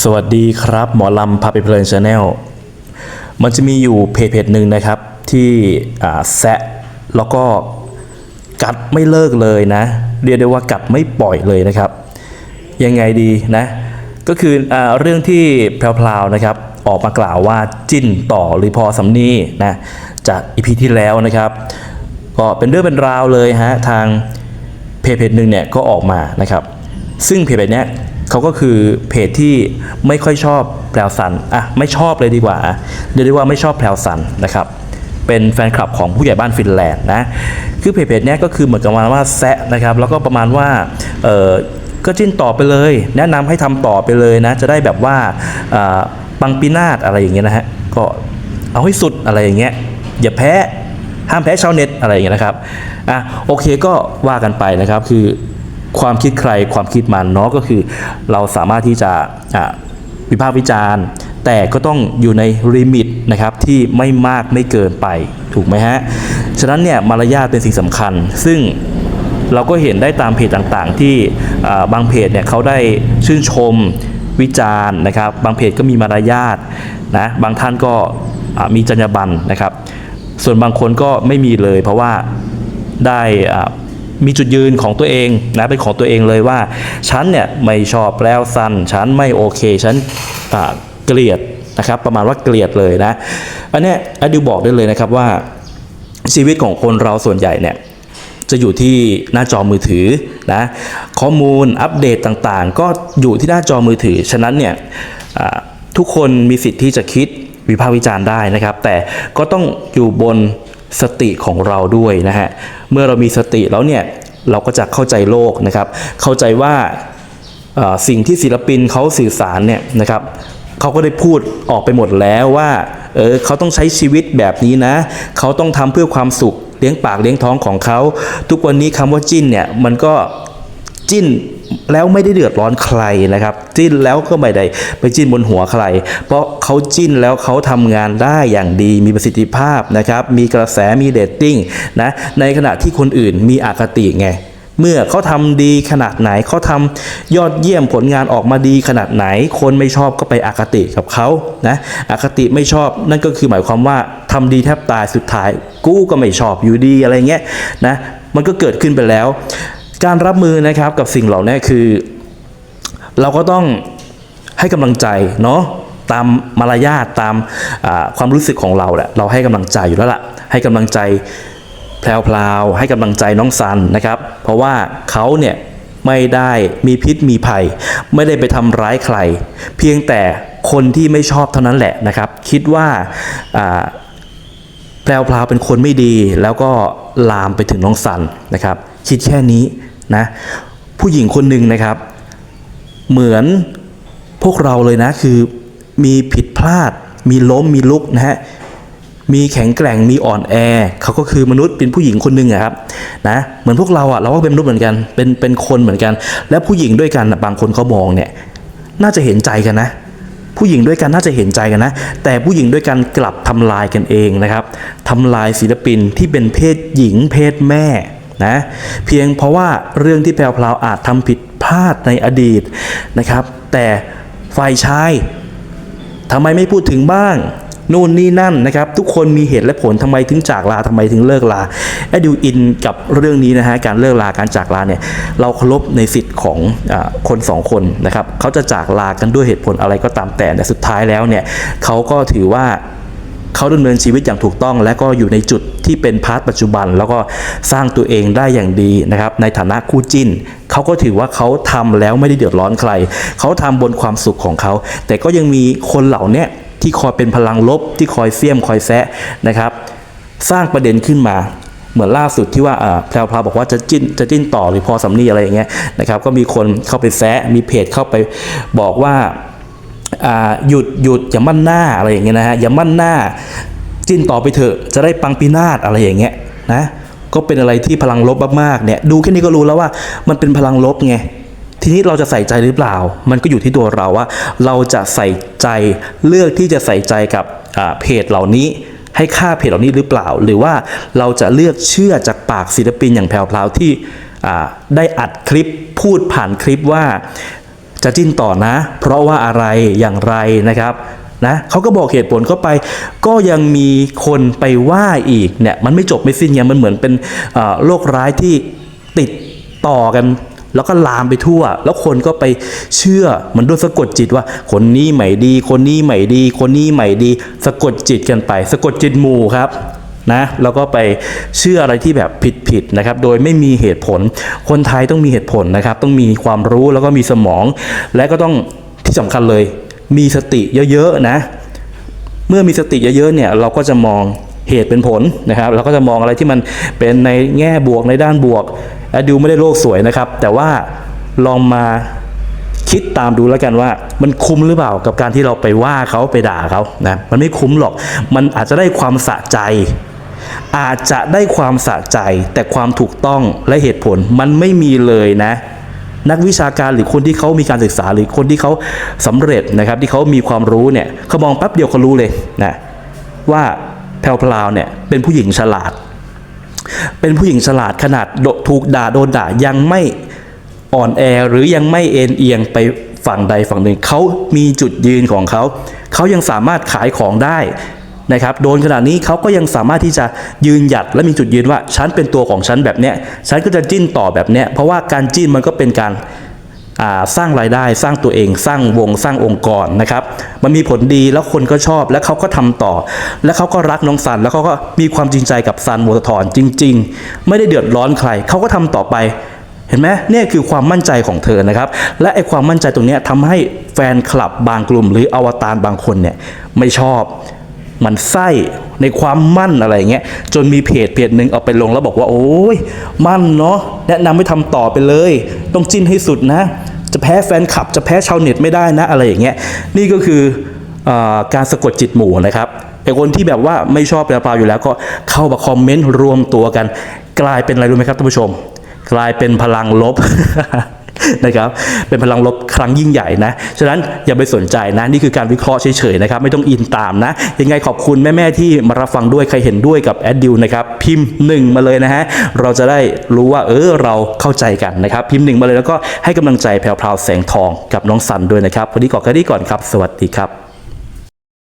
สวัสดีครับ หมอลำพาไปเพลินชาแนลมันจะมีอยู่เพจเพจหนึ่งนะครับ ที่แซะแล้วก็กัดไม่เลิกเลยนะ เรียกได้ว่ากัดไม่ปล่อยเลยนะครับ ยังไงดีนะ ก็คืออเรื่องที่แพรวๆนะครับ ออกมากล่าวว่าจิ้นต่อหรือพอสำนีนะจากอีพีที่แล้วนะครับ ก็เป็นเรื่องเป็นราวเลยฮะทางเพจเพจหนึ่งเนี่ยก็ออกมานะครับ ซึ่งเพจเพจเนี้ย เขาก็คือเพจที่ไม่ค่อยชอบแพรวสันอะไม่ชอบเลยดีกว่าเรียกได้ว่าไม่ชอบแพรวสันนะครับเป็นแฟนคลับของผู้ใหญ่บ้านฟินแลนด์นะคือเพจเพจนี้ก็คือเหมือนกับว่าแซะนะครับแล้วก็ประมาณว่าเออก็จิ้นต่อไปเลย แนะนำให้ทำต่อไปเลยนะจะได้แบบว่าปังปีนาศอะไรอย่างเงี้ยนะฮะก็เอาให้สุดอะไรอย่างเงี้ยอย่าแพ้ห้ามแพ้ชาวเน็ตอะไรอย่างเงี้ยนะครับอะโอเคก็ว่ากันไปนะครับคือ ความคิดใครความคิดมันเนาะก็คือ เราสามารถที่จะวิพากษ์วิจารณ์ แต่ก็ต้องอยู่ในลิมิตนะครับที่ไม่มากไม่เกินไปถูกไหมฮะ ฉะนั้นเนี่ยมารยาทเป็นสิ่งสำคัญ ซึ่งเราก็เห็นได้ตามเพจต่างๆ ที่บางเพจเนี่ยเขาได้ชื่นชมวิจารณ์นะครับ บางเพจก็มีมารยาทนะบางท่านก็มีจรรยาบรรณนะครับ ส่วนบางคนก็ไม่มีเลยเพราะว่าได้อ่า มีจุดยืนของตัวเองนะเป็นของตัวเองเลยว่า ฉันเนี่ยไม่ชอบแล้วสั้นฉันไม่โอเค ฉันเกลียดนะครับประมาณว่าเกลียดเลยนะอันเนี้ยอดิวบอกได้เลยนะครับว่าชีวิตของคนเราส่วนใหญ่เนี่ยจะอยู่ที่หน้าจอมือถือนะข้อมูลอัปเดตต่างๆ ก็อยู่ที่หน้าจอมือถือ ฉะนั้นเนี่ยทุกคนมีสิทธิ์ที่จะคิดวิพากษ์วิจารณ์ได้นะครับ แต่ก็ต้องอยู่บนสติของเราด้วยนะฮะ เมื่อเรามีสติแล้วเนี่ยเราก็จะเข้าใจโลกนะครับ เข้าใจว่าสิ่งที่ศิลปินเขาสื่อสารเนี่ยนะครับเขาก็ได้พูดออกไปหมดแล้วว่าเออเขาต้องใช้ชีวิตแบบนี้นะ เขาต้องทำเพื่อความสุขเลี้ยงปากเลี้ยงท้องของเขา ทุกวันนี้คำว่าจิ้นเนี่ยมันก็จิ้น แล้วไม่ได้เดือดร้อนใครนะครับ จิ้นแล้วก็ไม่ได้ไปจิ้นบนหัวใคร เพราะเขาจิ้นแล้วเขาทำงานได้อย่างดีมีประสิทธิภาพนะครับ มีกระแสมีเดตติ้งนะในขณะที่คนอื่นมีอคติไงเมื่อเขาทำดีขนาดไหนเขาทำยอดเยี่ยมผลงานออกมาดีขนาดไหน คนไม่ชอบก็ไปอคติกับเขานะอคติไม่ชอบนั่นก็คือหมายความว่าทำดีแทบตายสุดท้าย กู้ก็ไม่ชอบอยู่ดีอะไรเงี้ยนะมันก็เกิดขึ้นไปแล้ว การรับมือนะครับกับสิ่งเหล่านี้คือ เราก็ต้องให้กำลังใจเนาะตามมารยาทตามความรู้สึกของเราแหละเราให้กำลังใจอยู่แล้วล่ะ ให้กำลังใจแพรวๆให้กำลังใจน้องซันนะครับ เพราะว่าเขาเนี่ยไม่ได้มีพิษมีภัย ไม่ได้ไปทำร้ายใคร เพียงแต่คนที่ไม่ชอบเท่านั้นแหละนะครับ คิดว่าแพรวพราเป็นคนไม่ดี แล้วก็ลามไปถึงน้องสันนะครับ คิดแค่นี้ นะผู้หญิงคนหนึ่งนะครับ เหมือนพวกเราเลยนะคือมีผิดพลาด มีล้มมีลุกนะฮะมีแข็งแกร่งมีอ่อนแอเขาก็คือมนุษย์เป็นผู้หญิงคนหนึ่งอะครับนะเหมือนพวกเราอะเราก็เป็นมนุษย์เหมือนกันเป็นเป็นคนเหมือนกัน และผู้หญิงด้วยกันบางคนเขามองเนี่ยน่าจะเห็นใจกันนะ ผู้หญิงด้วยกันน่าจะเห็นใจกันนะ แต่ผู้หญิงด้วยกันกลับทำลายกันเองนะครับทำลายศิลปินที่เป็นเพศหญิงเพศแม่ นะเพียงเพราะว่าเรื่องที่แพรวพาวอาจทำผิดพลาดในอดีตนะครับ แต่ฝ่ายชายทำไมไม่พูดถึงบ้างนู่นนี่นั่นนะครับ ทุกคนมีเหตุและผลทำไมถึงจากลาทำไมถึงเลิกลาแอดดิวอินกับเรื่องนี้นะฮะการเลิกลาการจากลาเนี่ยเราเคารพในสิทธิ์ของอคนสองคนนะครับเขาจะจากลากันด้วยเหตุผลอะไรก็ตามแต่แต่สุดท้ายแล้วเนี่ยเขาก็ถือว่า เขาดำเนินชีวิตอย่างถูกต้อง และก็อยู่ในจุดที่เป็นพาร์ทปัจจุบัน แล้วก็สร้างตัวเองได้อย่างดีนะครับในฐานะคู่จิ้นเขาก็ถือว่าเขาทำแล้วไม่ได้เดือดร้อนใคร เขาทำบนความสุขของเขา แต่ก็ยังมีคนเหล่านี้ที่คอยเป็นพลังลบที่คอยเสี้ยมคอยแซะนะครับ สร้างประเด็นขึ้นมาเหมือนล่าสุดที่ว่าแพรวพาบอกว่าจะจิ้นจะจิ้นต่อหรือพอสำนีอะไรอย่างเงี้ยนะครับก็มีคนเข้าไปแซะมีเพจเข้าไปบอกว่า หยุดหยุดอย่ามั่นหน้าอะไรอย่างเงี้ยนะฮะอย่ามั่นหน้า จิ้นต่อไปเถอะจะได้ปังปีนาศอะไรอย่างเงี้ยนะก็เป็นอะไรที่พลังลบมากๆเนี่ยดูแค่นี้ก็รู้แล้วว่ามันเป็นพลังลบไงทีนี้เราจะใส่ใจหรือเปล่า มันก็อยู่ที่ตัวเราว่า เราจะใส่ใจเลือกที่จะใส่ใจกับเพจเหล่านี้ ให้ค่าเพจเหล่านี้หรือเปล่า หรือว่าเราจะเลือกเชื่อจากปากศิลปินอย่างแพรวพราวที่ได้อัดคลิปพูดผ่านคลิปว่า จะจิ้นต่อนะ เพราะว่าอะไรอย่างไรนะครับนะเขาก็บอกเหตุผลเข้าไป ก็ยังมีคนไปว่าอีกเนี่ยมันไม่จบไม่สิ้นไงมันเหมือนเป็นโรคร้ายที่ติดต่อกันแล้วก็ลามไปทั่ว แล้วคนก็ไปเชื่อมันด้วยสะกดจิตว่า คนนี้ใหม่ดี คนนี้ใหม่ดี คนนี้ใหม่ดี สะกดจิตกันไป สะกดจิตหมู่ครับ นะแล้วก็ไปเชื่ออะไรที่แบบผิดๆนะครับ โดยไม่มีเหตุผล คนไทยต้องมีเหตุผลนะครับ ต้องมีความรู้แล้วก็มีสมอง และก็ต้องที่สำคัญเลย มีสติเยอะๆนะ เมื่อมีสติเยอะๆเนี่ยเราก็จะมองเหตุเป็นผลนะครับ เราก็จะมองอะไรที่มันเป็นในแง่บวกในด้านบวกแอดดิวไม่ได้โลกสวยนะครับ แต่ว่าลองมาคิดตามดูแล้วกันว่ามันคุ้มหรือเปล่ากับการที่เราไปว่าเขาไปด่าเขานะมันไม่คุ้มหรอก มันอาจจะได้ความสะใจ อาจจะได้ความสะใจแต่ความถูกต้องและเหตุผลมันไม่มีเลยนะ นักวิชาการหรือคนที่เขามีการศึกษาหรือคนที่เขาสำเร็จนะครับ ที่เขามีความรู้เนี่ยเขามองแป๊บเดียวเขารู้เลยนะว่าแพลวพลาวเนี่ยเป็นผู้หญิงฉลาด เป็นผู้หญิงฉลาดขนาดโดถูกด่าโดนด่ายังไม่อ่อนแอหรือยังไม่เอ็นเอียงไปฝั่งใดฝั่งหนึ่งเขามีจุดยืนของเขา เขายังสามารถขายของได้ นะครับโดนขนาดนี้เขาก็ยังสามารถที่จะยืนหยัดและมีจุดยืนว่าฉันเป็นตัวของฉันแบบเนี้ยฉันก็จะจิ้นต่อแบบเนี้ยเพราะว่าการจิ้นมันก็เป็นการสร้างรายได้สร้างตัวเองสร้างวงสร้างองค์กรนะครับมันมีผลดีแล้วคนก็ชอบและเขาก็ทำต่อ และเขาก็รักน้องซันแล้วเขาก็มีความจริงใจกับซันโมทอนจริง ๆ ไม่ได้เดือดร้อนใครเขาก็ทำต่อไปเห็นไหมเนี่ยคือความมั่นใจของเธอนะครับ และไอ้ความมั่นใจตรงนี้ทำให้แฟนคลับบางกลุ่ม หรืออวตารบางคนเนี่ยไม่ชอบ มันไส้ในความมั่นอะไรเงี้ยจนมีเพจเพจหนึ่งเอาไปลงแล้วบอกว่า โอ้ยมั่นเนาะแนะนำให้ทำต่อไปเลย ต้องจิ้นให้สุดนะ จะแพ้แฟนคลับ จะแพ้ชาวเน็ตไม่ได้นะอะไรอย่างเงี้ยนี่ก็คืออการสะกดจิตหมู่นะครับไอคนที่แบบว่าไม่ชอบแปลเปล่าอยู่แล้วก็เข้ามาคอมเมนต์รวมตัวกัน กลายเป็นอะไรรู้ไหมครับท่านผู้ชม กลายเป็นพลังลบ นะครับเป็นพลังลบครั้งยิ่งใหญ่นะฉะนั้นอย่าไปสนใจนะนี่คือการวิเคราะห์เฉยๆนะครับไม่ต้องอินตามนะ ยังไงขอบคุณแม่ๆที่มารับฟังด้วยใครเห็นด้วยกับแอดดิวนะครับพิมพ์หนึ่งมาเลยนะฮะเราจะได้รู้ว่าเออเราเข้าใจกันนะครับพิมพ์หนึ่งมาเลยแล้วก็ให้กำลังใจแพรวๆแสงทองกับน้องสันด้วยนะครับวันนี้ก่อนกันดีก่อนครับ สวัสดีครับ